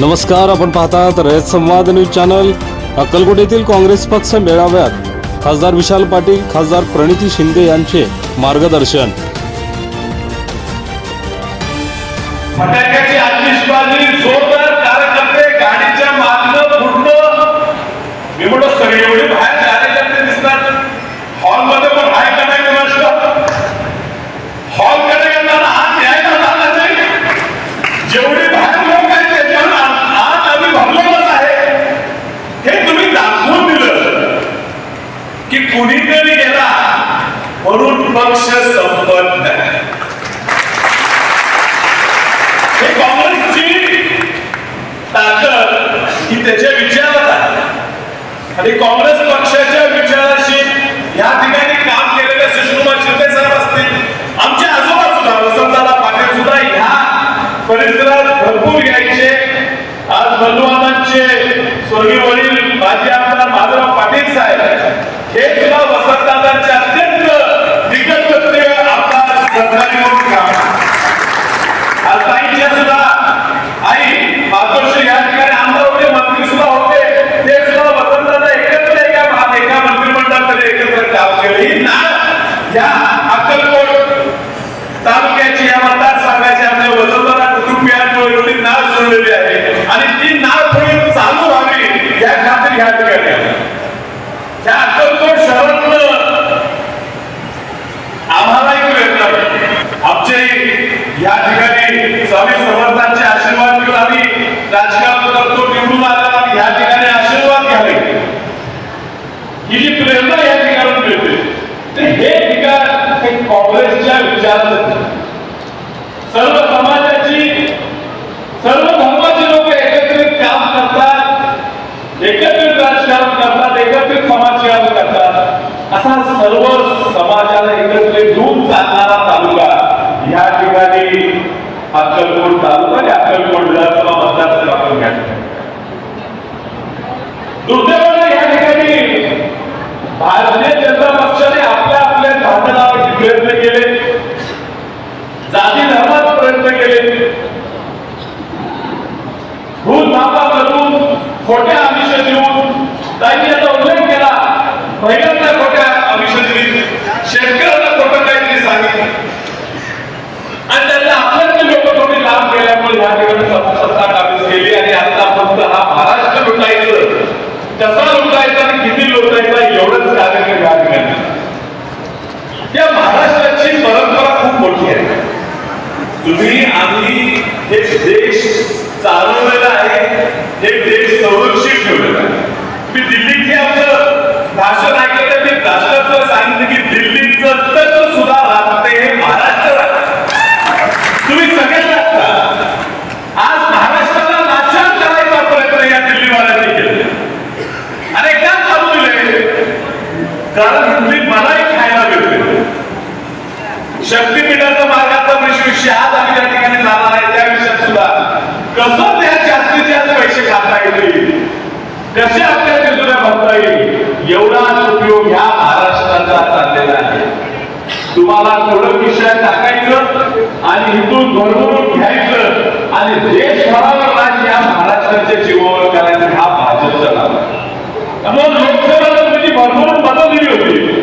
नमस्कार आपण पाहतात रयत संवाद न्यूज चॅनल. अक्कलकोट येथील काँग्रेस पक्ष मेळाव्यात खासदार विशाल पाटील खासदार प्रणिती शिंदे यांचे मार्गदर्शन फटाक्याची आतिषबाजी जोरदार कार्यकर्ते गाडीच्या मागणं फुटणं मी म्हणतो सगळे एवढे बाहेर कार्यकर्ते दिसतात हॉलमध्ये पण आहे का नाही कोणाष्ट हॉलकडे येताना हात द्यायला झाला नाही जेवढे बाहेर लोक आहेत त्याच्यावर आत आत आम्ही भरलेलंच आहे हे तुम्ही दाखवून दिलं की कुणीतरी गेला म्हणून पक्ष संपत नाही हे काँग्रेसची ताकद ही त्याच्या विचारात आहे. आणि काँग्रेस पक्षाच्या विचाराशी या ठिकाणी काम केलेले सुषमा शिंदे साहेब असतील आमचे आजोबा सुद्धा वसंतदादा पाटील सुद्धा ह्या परिसरात भरपूर यायचे. आज बंधुवानांचे स्वर्गीय वडील माजी आमदार माधवराव पाटील साहेब हे सुद्धा वसंतदादांचे अत्यंत दिग्गज व्यक्ती आमदार सरकारी म्हणून काम आज ताईंच्या सुद्धा आई मातोश्री या ठिकाणी आमदार होते मंत्री सुद्धा होते ते सुद्धा वसंतदादा एकत्र एका भा- एका मंत्रिमंडळामध्ये एकत्र काम केलं ही नाळ या अक्कलकोट तालुक्याची या मतदारसंघाची आपल्या वसंतदादा कुटुंबियांमुळे एवढी नाळ सोडलेली आहे आणि ती नाळ थोडी चालू व्हावी या खातिर या ठिकाणी आलो. या अक्कलकोट शहरातलं आम्हाला एक वेळ आमचे या ठिकाणी स्वामी समर्थांचे आशीर्वाद घेऊन आम्ही राजकारण करतो निवडून आला आणि या ठिकाणी आशीर्वाद घ्यावे. ही जी प्रेरणा या ठिकाणी मिळते ते हे ठिकाण हे काँग्रेसच्या विचारात सर्व समाजाची सर्व धर्माचे लोक एकत्रित काम करतात एकत्रित राजकारण करतात एकत्रित समाजकारण करतात असा सर्व समाजाला एकत्रित घेऊन चालणारा तालुका या ठिकाणी अक्कलकोट तालुका आणि अक्कलकोट विधानसभा मतदारसंघ आपण घ्या दुर्दैवाने या ठिकाणी भारतीय जनता पक्षाने आपल्या आपल्या भांडणावर प्रयत्न केले जाती धर्मात प्रयत्न केले भूल थापा करून खोट्या आमिष देऊन त्यांनी याचा उल्लेख केला पहिल्यांदा खोट्या आमिष दिली शेतकऱ्यांना खोटं काहीतरी सांगितलं आणि त्यांना आपल्याकडे लोक थोडी लाभ केल्यामुळे या ठिकाणी सत्ता सत्ता काबीज केली आणि आता फक्त हा महाराष्ट्र लुटायचं कसा लुटायचा आणि किती लुटायचा एवढंच कार्यक्रम या ठिकाणी या महाराष्ट्राची परंपरा खूप मोठी आहे तुम्ही आम्ही हे देश चालवलेला आहे हे देश संरक्षित ठेवलेला आहे. मी दिल्लीचे आमचं भाषण ऐकलं तर मी भाषणाचं सांगितलं की दिल्लीचं तत्व सुद्धा राहते हे महाराष्ट्र तुम्ही सगळे लागता आज महाराष्ट्राला नाचार करायचा प्रयत्न या दिल्लीवाल्यांनी केला अरे का चालू दिले कारण हिंदी मलाही खायला मिळते शक्तीपीठाचा मार्गाचा विषय आज आम्ही त्या ठिकाणी महाराष्ट्राचा चाललेला आहे. तुम्हाला थोडं विषय टाकायचं आणि इथून भरभरून घ्यायचं. आणि देशभरावर राज या महाराष्ट्राच्या जीवावर करायचं हा भाजपचा लाभ आहे. त्यामुळे लोकसभेला तुम्ही म्हणजे भरभरून मतं दिली होती.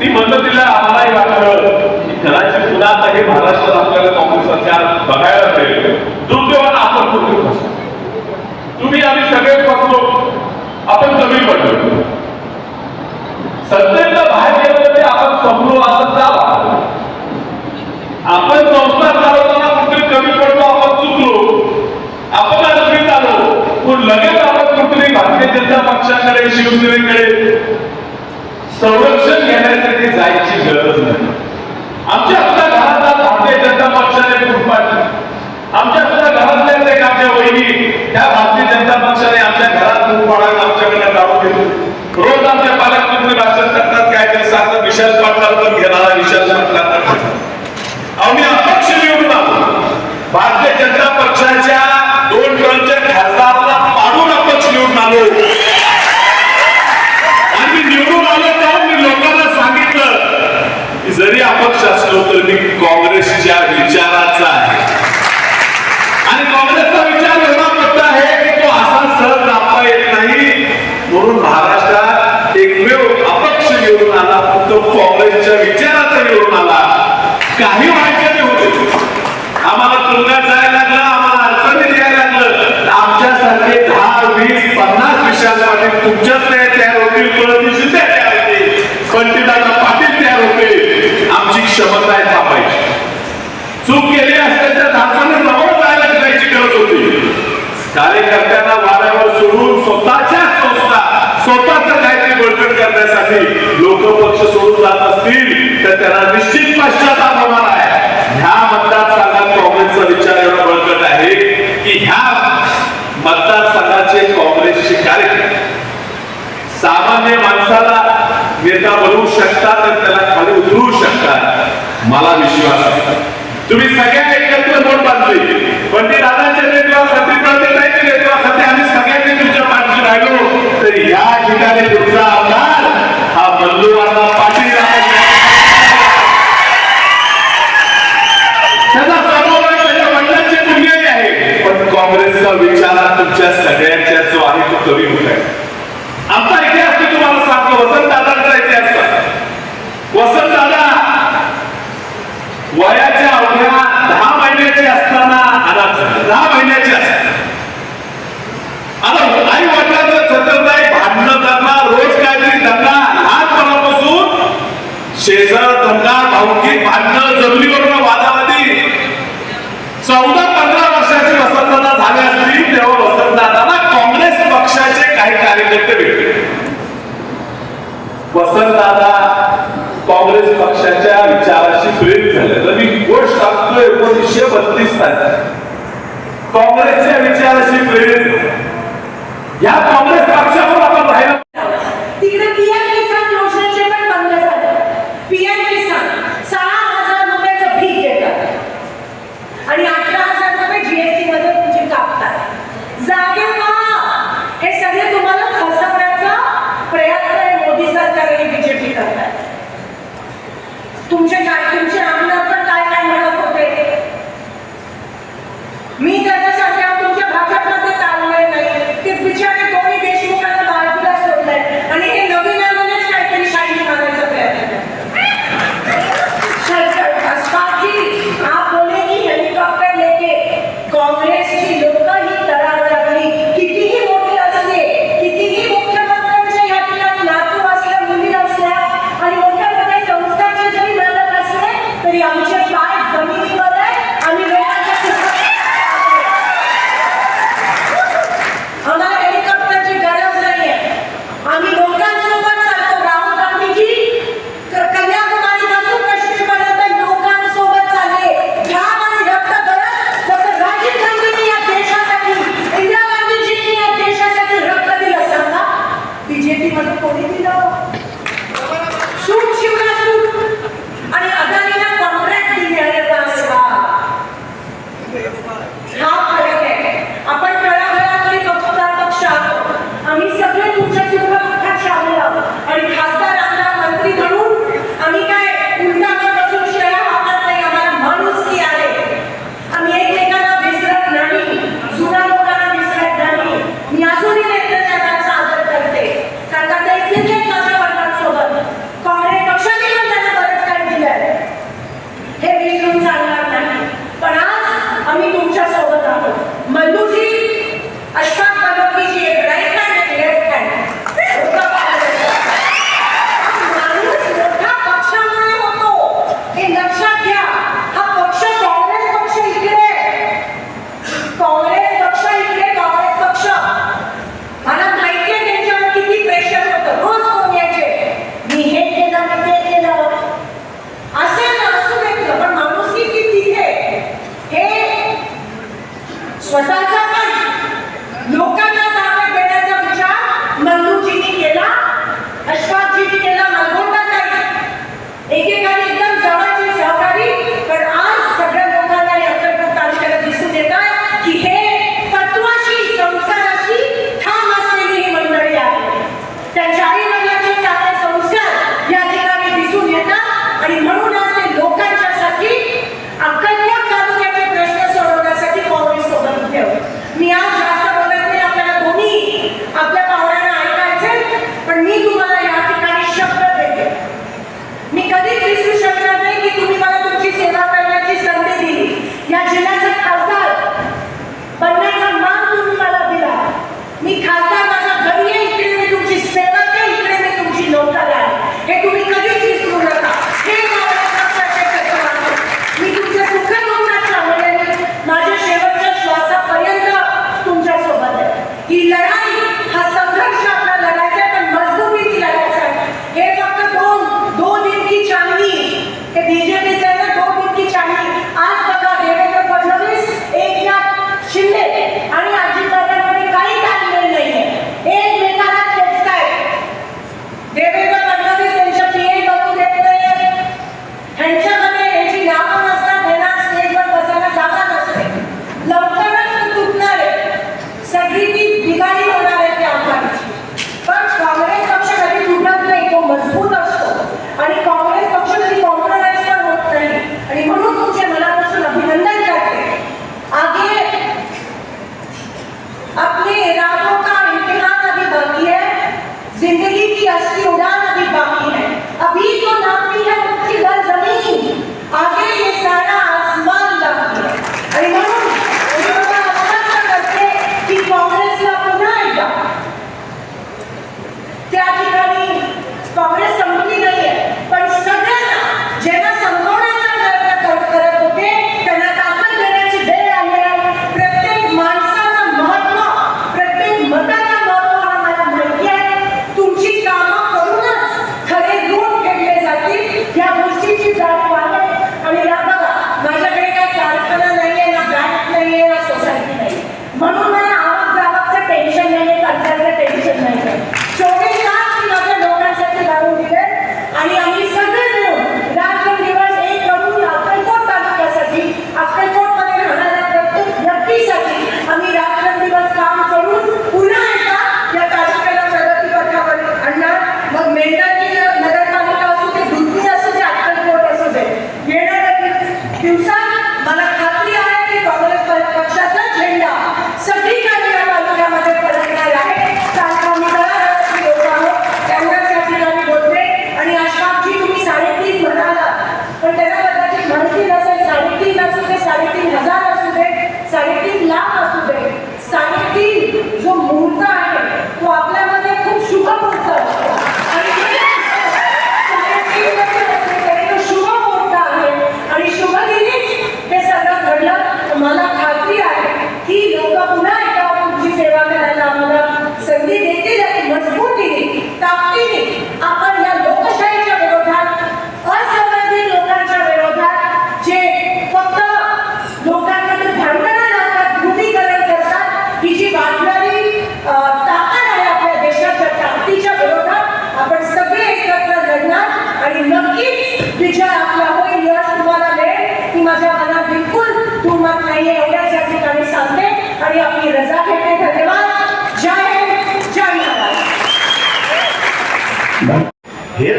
ती मतं दिल्या आम्हालाही वाटलं की कदाचित पुन्हा आता हे महाराष्ट्रात आपल्याला काँग्रेस सरकार बघायला मिळेल दुर्दैवानं आपण कुठे फसलो तुम्ही आम्ही सगळे फसलो आपण कमी पडलो सत्तेला बाहेर गेलो तरी आपण संपलो असं का वाटलं? आपण संस्था चालवताना कुठे कमी पडलो आपण चुकलो आपण अडचणीत आलो पण लगेच आपण कुठेतरी भारतीय जनता पक्षाकडे शिवसेनेकडे संरक्षण घेण्यासाठी जायची गरज नाही. आमच्या सुद्धा घरातला भारतीय जनता पक्षाने फुटपाथ आमच्या सुद्धा घरातल्याच एक आमच्या वहिनी त्या भारतीय जनता पक्षाने आमच्या घरात फुटपाथ आमच्याकडे काढून घेतली. रोज आमच्या पालकमंत्री भाषण करतात काय तरी सांगतात विशाल पण घेणारा विशाल पाटलांवर आम्ही अपक्ष निवडून आलो. भारतीय जनता पक्षाच्या तर काँग्रेसच्या विचाराचा आहे. आणि काँग्रेसचा विचार एवढा मोठा आहे की तो सहज दाखवा येत नाही. म्हणून महाराष्ट्रात एकमेव अपक्ष निवडून आला फक्त काँग्रेसच्या विचाराचा निवडून आला. काही अडचणी होते. आम्हाला तुलना जायला लागला आम्हाला अडचणी द्यायला लागलं. आमच्यासारखे दहा वीस पन्नास विषयांमध्ये तुमच्याच तयार होतील परत दिवशी तयार पण ती क्षमता आहे थांबायची. चूक केली असेल तर धारकांना जवळ जायला करायची गरज होती. कार्यकर्त्यांना वाऱ्यावर सोडून स्वतःच्या संस्था स्वतःच काहीतरी बळकट करण्यासाठी लोक पक्ष सोडून जात असतील तर त्यांना निश्चित पश्चाताप होणार आहे ह्या मतदारसंघात काँग्रेसचा विचार एवढा बळकट आहे की ह्या मतदारसंघाचे काँग्रेसचे कार्यकर्ते सामान्य माणसाला नेता बनवू शकता तर त्याला खाली उतरू शकता. मला विश्वास आहे. तुम्ही सगळ्या एकत्र नोट बांधली. पण ते नाही नेतृत्वाखाली प्रत्येकाच्या नेतृत्वाखाली आम्ही सगळ्यांनी तुमच्या पाठीशी राहिलो तर या ठिकाणी तुमचा आमदार हा बंधुरांना पाटील आहे. त्याचा स्वभाव त्याच्या वडिलांची मुलगी आहे. पण काँग्रेसचा विचार तुमच्या सगळ्यांच्या जो आहे तो कमी होत आहे. आमचा इतिहास तुम्हाला सांगतो वसंत दादांचा इतिहास सांगतो. वसंत दादा वयाच्या अवघ्या दहा महिन्याचे असताना अनाथ झाले. दहा महिन्याचे असताना. आता आई वडिलांचं सतत आहे भांडणं करणार रोज काहीतरी दंगा लहानपणापासून शेजार दंगा भावकी भांडणं जमिनीवरून वादावादी चौदा पंधरा वर्षाची वसंतदादा झाले असतील तेव्हा वसंतदादांना काँग्रेस पक्षाचे काही कार्यकर्ते भेटले. वसंतदादा काँग्रेस पक्षाच्या विचाराशी प्रेरित झाले. तर मी गोष्ट सांगतो एकोणीसशे बत्तीस साली. काँग्रेसच्या विचाराशी प्रेरित या काँग्रेस पक्षावर आपण राहिला. 我上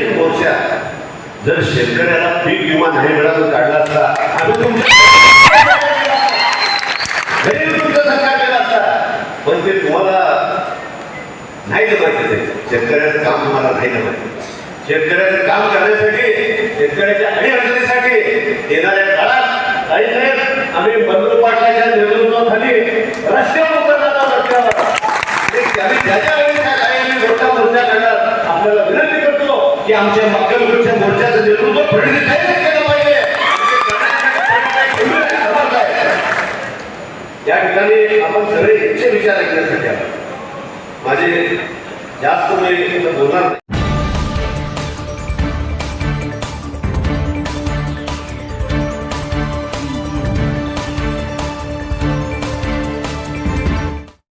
हेच मोर्चा जर शेतकऱ्याला पीक विमा नाही मिळाला काढला असता आम्ही तुमच्या सरकार केलं असता. पण ते तुम्हाला नाही जमायचं ते. शेतकऱ्याचं काम तुम्हाला नाही जमायचं. शेतकऱ्याचं काम करण्यासाठी शेतकऱ्याच्या अडीअडचणीसाठी येणाऱ्या काळात काही नाही आम्ही बंधू पाटलाच्या नेतृत्वाखाली रस्त्यावर उतरणार आहोत रस्त्यावर ते त्यांनी ज्याच्या वेळी त्या कार्यालयाने मोठा मोर्चा काढला आपल्याला विनंती करतो की आमच्या मक्कलपूरच्या मोर्चाचं नेतृत्व फडणवीसांनीच केलं पाहिजे. या ठिकाणी आपण सगळे इच्छे विचार ऐकण्यासाठी माझे जास्त वेळ बोलणार नाही.